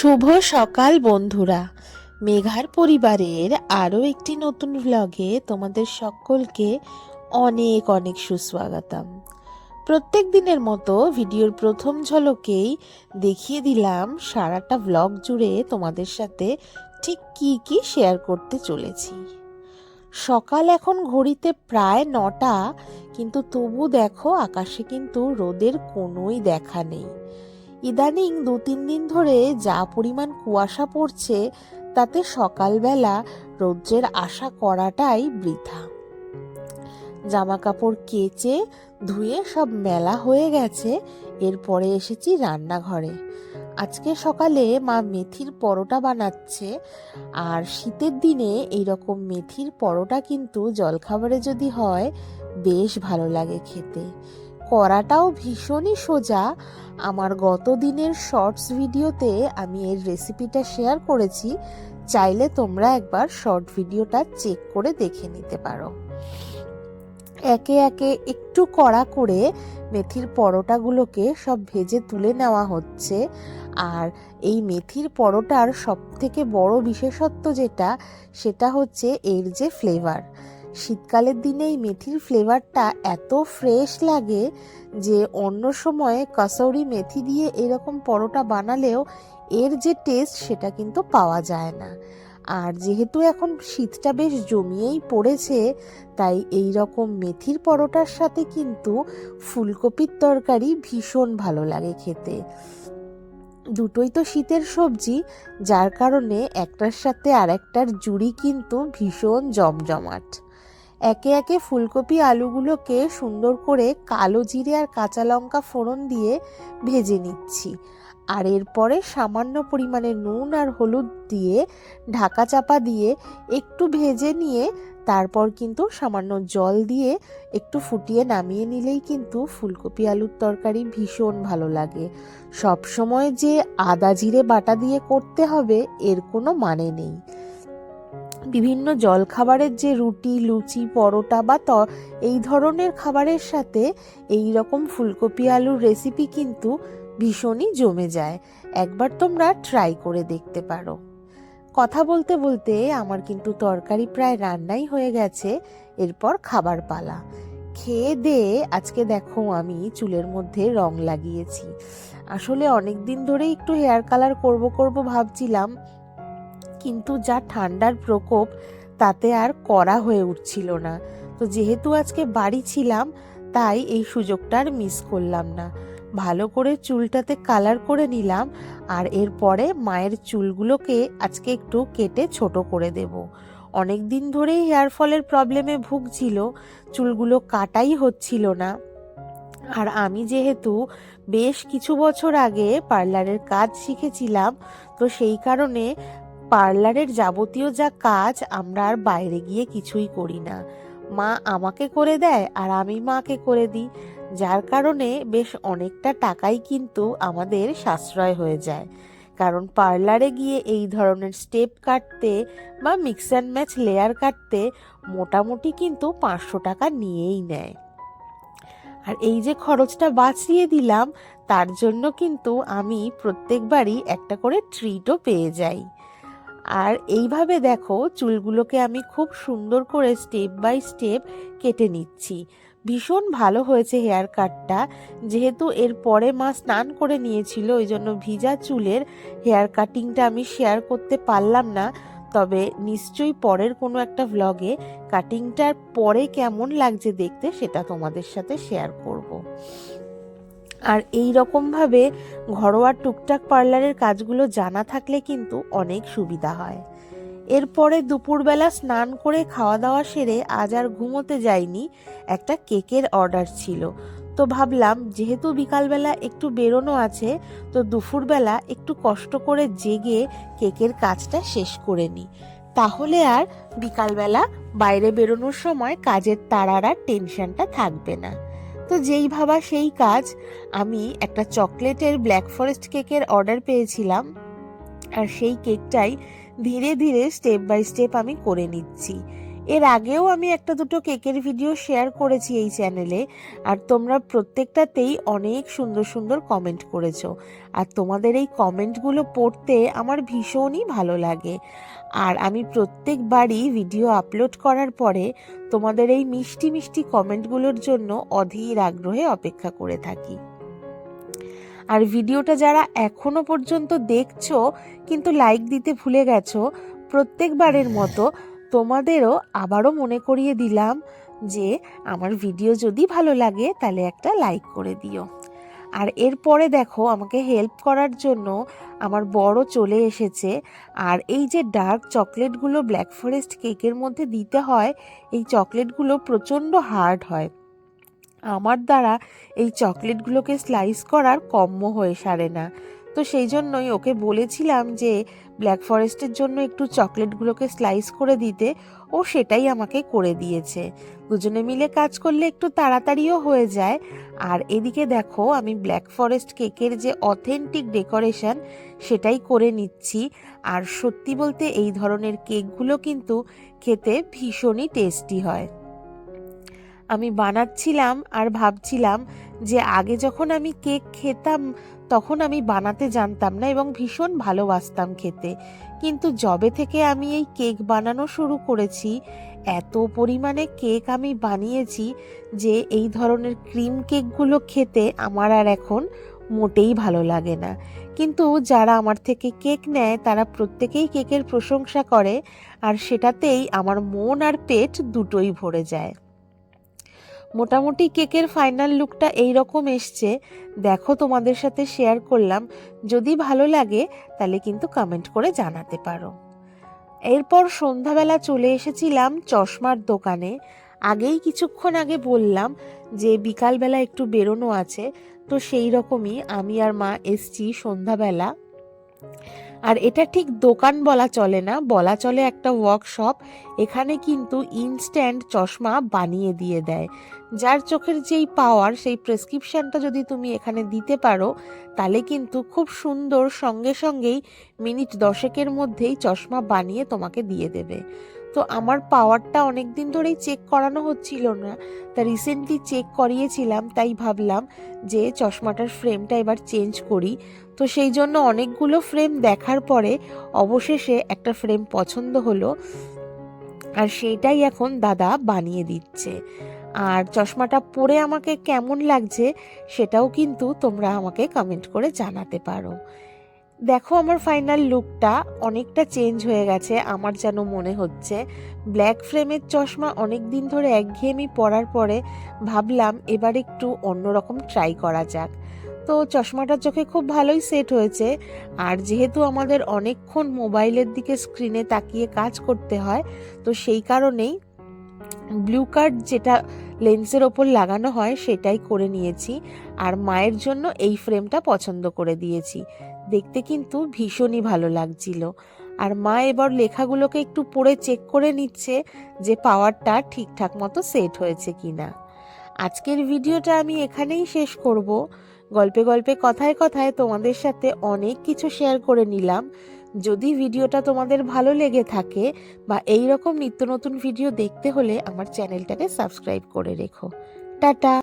শুভ সকাল বন্ধুরা। মেঘার পরিবারের আরও একটি নতুন ভ্লগে তোমাদের সকলকে অনেক অনেক সুস্বাগতম। প্রত্যেক দিনের মতো ভিডিওর প্রথম ঝলকেই দেখিয়ে দিলাম সারাটা ভ্লগ জুড়ে তোমাদের সাথে ঠিক কি কি শেয়ার করতে চলেছি। সকাল এখন ঘড়িতে প্রায় নটা, কিন্তু তবু দেখো আকাশে কিন্তু রোদের কোনোই দেখা নেই। ইদানিং দু তিন দিন ধরে যা পরিমাণ কুয়াশা পড়ছে, তাতে সকালবেলা রৌদ্রের আশা করাটাই বৃথা। জামা কাপড় কেচে ধুয়ে সব মেলা হয়ে গেছে, এরপরে এসেছি রান্নাঘরে। আজকে সকালে মা মেথির পরোটা বানাচ্ছে, আর শীতের দিনে এইরকম মেথির পরোটা কিন্তু জলখাবারে যদি হয়, বেশ ভালো লাগে খেতে। করাটাও ভীষণই সোজা। আমার গত দিনের শর্টস ভিডিওতে আমি এর রেসিপিটা শেয়ার করেছি। চাইলে তোমরা একবার শর্ট ভিডিওটা চেক করে দেখে নিতে পারো। একে একে একটু কড়া করে মেথির পরোটাগুলোকে সব ভেজে তুলে নেওয়া হচ্ছে। আর এই মেথির পরোটার সব থেকে বড় বিশেষত্ব যেটা, সেটা হচ্ছে এর যে ফ্লেভার শীতকালের দিনে এই মেথির ফ্লেভারটা এত ফ্রেশ লাগে যে অন্য সময়ে কাসৌরি মেথি দিয়ে এরকম পরোটা বানালেও এর যে টেস্ট সেটা কিন্তু পাওয়া যায় না। আর যেহেতু এখন শীতটা বেশ জমিয়েই পড়েছে, তাই এই রকম মেথির পরোটার সাথে কিন্তু ফুলকপির তরকারি ভীষণ ভালো লাগে খেতে। দুটোই তো শীতের সবজি, যার কারণে একটার সাথে আরেকটার জুড়ি কিন্তু ভীষণ জমজমাট। একে একে ফুলকপি আলুগুলোকে সুন্দর করে কালো জিরে আর কাঁচা লঙ্কা ফোড়ন দিয়ে ভেজে নিচ্ছি। আর এরপরে সামান্য পরিমাণে নুন আর হলুদ দিয়ে ঢাকা চাপা দিয়ে একটু ভেজে নিয়ে তারপর কিন্তু সামান্য জল দিয়ে একটু ফুটিয়ে নামিয়ে নিলেই কিন্তু ফুলকপি আলুর তরকারি ভীষণ ভালো লাগে। সব সময় যে আদা জিরে বাটা দিয়ে করতে হবে এর কোনো মানে নেই। বিভিন্ন জলখাবারের যে রুটি, লুচি, পরোটা বা ত, এই ধরনের খাবারের সাথে এই রকম ফুলকপি আলুর রেসিপি কিন্তু ভীষণই জমে যায়। একবার তোমরা ট্রাই করে দেখতে পারো। কথা বলতে বলতে আমার কিন্তু তরকারি প্রায় রান্নাই হয়ে গেছে, এরপর খাবার পালা। খেয়ে দিয়ে আজকে দেখো আমি চুলের মধ্যে রং লাগিয়েছি। আসলে অনেক দিন ধরে একটু হেয়ার কালার করব করব ভাবছিলাম কিন্তু যা ঠান্ডার প্রকোপ, তাতে আর করা হয়ে উঠছিল না। তো যেহেতু আজকে বাড়ি ছিলাম, তাই এই সুযোগটা আর মিস করলাম না। ভালো করে চুলটাতে কালার করে নিলাম, আর এরপরে মায়ের চুলগুলোকে আজকে একটু কেটে ছোট করে দেব। অনেক দিন ধরেই হেয়ার ফলের প্রবলেমে ভুগছিল, চুলগুলো কাটাই হচ্ছিল না। আর আমি যেহেতু বেশ কিছু বছর আগে পার্লারের কাজ শিখেছিলাম, তো সেই কারণে পার্লারের যাবতীয় যা কাজ আমরা আর বাইরে গিয়ে কিছুই করি না। মা আমাকে করে দেয় আর আমি মাকে করে দিই। যার কারণে বেশ অনেকটা টাকাই কিন্তু আমাদের সাশ্রয় হয়ে যায়। কারণ পার্লারে গিয়ে এই ধরনের স্টেপ কাটতে বা মিক্স অ্যান্ড ম্যাচ লেয়ার কাটতে মোটামুটি কিন্তু পাঁচশো টাকা নিয়েই নেয়। আর এই যে খরচটা বাঁচিয়ে দিলাম, তার জন্য কিন্তু আমি প্রত্যেকবারই একটা করে ট্রিটও পেয়ে যাই। আর এইভাবে দেখো চুলগুলোকে আমি খুব সুন্দর করে স্টেপ বাই স্টেপ কেটে নিচ্ছি। ভীষণ ভালো হয়েছে হেয়ার কাটটা যেহেতু এর পরে মা স্নান করে নিয়েছিল, ওই জন্য ভিজা চুলের হেয়ার কাটিংটা আমি শেয়ার করতে পারলাম না। তবে নিশ্চয়ই পরের কোনো একটা ভ্লগে কাটিংটার পরে কেমন লাগছে দেখতে সেটা তোমাদের সাথে শেয়ার করব। আর এই রকমভাবে ঘরোয়া টুকটাক পার্লারের কাজগুলো জানা থাকলে কিন্তু অনেক সুবিধা হয়। এরপরে দুপুরবেলা স্নান করে খাওয়া দাওয়া সেরে আজ আর ঘুমোতে যাইনি, একটা কেকের অর্ডার ছিল। তো ভাবলাম, যেহেতু বিকালবেলা একটু বেরোনো আছে, তো দুপুরবেলা একটু কষ্ট করে জেগে কেকের কাজটা শেষ করে নিই। তাহলে আর বিকালবেলা বাইরে বেরোনোর সময় কাজের তাড়ার আর টেনশনটা থাকবে না। তো যেই ভাবা সেই কাজ, আমি একটা চকলেটের ব্ল্যাক ফরেস্ট কেকের অর্ডার পেয়েছিলাম। আর সেই কেকটাই ধীরে ধীরে স্টেপ বাই স্টেপ আমি করে নিচ্ছি। এর আগেও আমি একটা দুটো কেকের ভিডিও শেয়ার করেছি এই চ্যানেলে, আর তোমরা প্রত্যেকটাতেই অনেক সুন্দর সুন্দর কমেন্ট করেছ। আর তোমাদের এই কমেন্টগুলো পড়তে আমার ভীষণই ভালো লাগে। আর আমি প্রত্যেকবারই ভিডিও আপলোড করার পরে তোমাদের এই মিষ্টি মিষ্টি কমেন্টগুলোর জন্য অধীর আগ্রহে অপেক্ষা করে থাকি। আর ভিডিওটা যারা এখনও পর্যন্ত দেখছ, কিন্তু লাইক দিতে ভুলে গেছো, প্রত্যেকবারের মতো তোমাদেরও আবারও মনে করিয়ে দিলাম যে আমার ভিডিও যদি ভালো লাগে তাহলে একটা লাইক করে দিও। আর এরপরে দেখো আমাকে হেল্প করার জন্য আমার বড় চলে এসেছে। আর এই যে ডার্ক চকলেটগুলো ব্ল্যাক ফরেস্ট কেকের মধ্যে দিতে হয়, এই চকলেটগুলো প্রচণ্ড হার্ড হয়। আমার দ্বারা এই চকলেটগুলোকে স্লাইস করার কম্য হয়ে সারে না। তো সেই জন্যই ওকে বলেছিলাম যে ব্ল্যাক ফরেস্টের জন্য একটু চকলেটগুলোকে স্লাইস করে দিতে। ও সেটাই আমাকে করে দিয়েছে। দুজনে মিলে কাজ করলে একটু তাড়াতাড়িও হয়ে যায়। আর এদিকে দেখো, আমি ব্ল্যাক ফরেস্ট কেকের যে অথেন্টিক ডেকোরেশন সেটাই করে নিচ্ছি। আর সত্যি বলতে এই ধরনের কেকগুলো কিন্তু খেতে ভীষণই টেস্টি হয়। আমি বানাচ্ছিলাম আর ভাবছিলাম যে আগে যখন আমি কেক খেতাম তখন আমি বানাতে জানতাম না এবং ভীষণ ভালোবাসতাম খেতে। কিন্তু জবে থেকে আমি এই কেক বানানো শুরু করেছি, এত পরিমাণে কেক আমি বানিয়েছি যে এই ধরনের ক্রিম কেকগুলো খেতে আমার আর এখন মোটেই ভালো লাগে না। কিন্তু যারা আমার থেকে কেক নেয়, তারা প্রত্যেকেই কেকের প্রশংসা করে আর সেটাতেই আমার মন আর পেট দুটোই ভরে যায়। মোটামুটি কেকের ফাইনাল লুকটা এই রকম এসছে। দেখো তোমাদের সাথে শেয়ার করলাম। যদি ভালো লাগে, তাহলে কিন্তু কমেন্ট করে জানাতে পারো। এরপর সন্ধ্যাবেলা চলে এসেছিলাম চশমার দোকানে। আগেই কিছুক্ষণ আগে বললাম যে, বিকালবেলা একটু বেরোনো আছে। তো সেই রকমই আমি আর মা এসছি সন্ধ্যাবেলা। আর এটা ঠিক দোকান বলা চলে না, বলা চলে একটা ওয়ার্কশপ এখানে কিন্তু ইনস্ট্যান্ট চশমা বানিয়ে দিয়ে দেয়। যার চোখের যেই পাওয়ার সেই প্রেসক্রিপশানটা যদি তুমি এখানে দিতে পারো, তাহলে কিন্তু খুব সুন্দর সঙ্গে সঙ্গেই মিনিট দশেকের মধ্যেই চশমা বানিয়ে তোমাকে দিয়ে দেবে। তো আমার পাওয়ারটা অনেক দিন ধরেই চেক করানো হচ্ছিল না, তা রিসেন্টলি চেক করিয়েছিলাম, তাই ভাবলাম যে চশমাটার ফ্রেমটা এবার চেঞ্জ করি। তো সেই জন্য অনেকগুলো ফ্রেম দেখার পরে অবশেষে একটা ফ্রেম পছন্দ হলো, আর সেইটাই এখন দাদা বানিয়ে দিচ্ছে। আর চশমাটা পরে আমাকে কেমন লাগছে সেটাও কিন্তু তোমরা আমাকে কমেন্ট করে জানাতে পারো। দেখো আমার ফাইনাল লুকটা অনেকটা চেঞ্জ হয়ে গেছে, আমার যেন মনে হচ্ছে। ব্ল্যাক ফ্রেমের চশমা অনেক দিন ধরে একঘেয়েমি পরার পরে ভাবলাম এবার একটু অন্যরকম ট্রাই করা যাক। তো চশমাটা চোখে খুব ভালোই সেট হয়েছে, আর যেহেতু আমাদের অনেকক্ষণ মোবাইলের দিকে স্ক্রিনে তাকিয়ে কাজ করতে হয়, তো সেই কারণেই ব্লু কার্ড যেটা লেন্সের ওপর লাগানো হয়, সেটাই করে নিয়েছি। আর মায়ের জন্য এই ফ্রেমটা পছন্দ করে দিয়েছি। দেখতে কিন্তু ভীষণই ভালো লাগছিল। আর মা এবার লেখাগুলোকে একটু পড়ে চেক করে নিচ্ছে যে পাওয়ারটা ঠিকঠাক মতো সেট হয়েছে কিনা। আজকের ভিডিওটা আমি এখানেই শেষ করব। গল্পে গল্পে কথায় কথায় তোমাদের সাথে অনেক কিছু শেয়ার করে নিলাম। যদি ভিডিওটা তোমাদের ভালো লেগে থাকে বা এই রকম নিত্য নতুন ভিডিও দেখতে হলে আমার চ্যানেলটাকে সাবস্ক্রাইব করে রেখো। টাটা!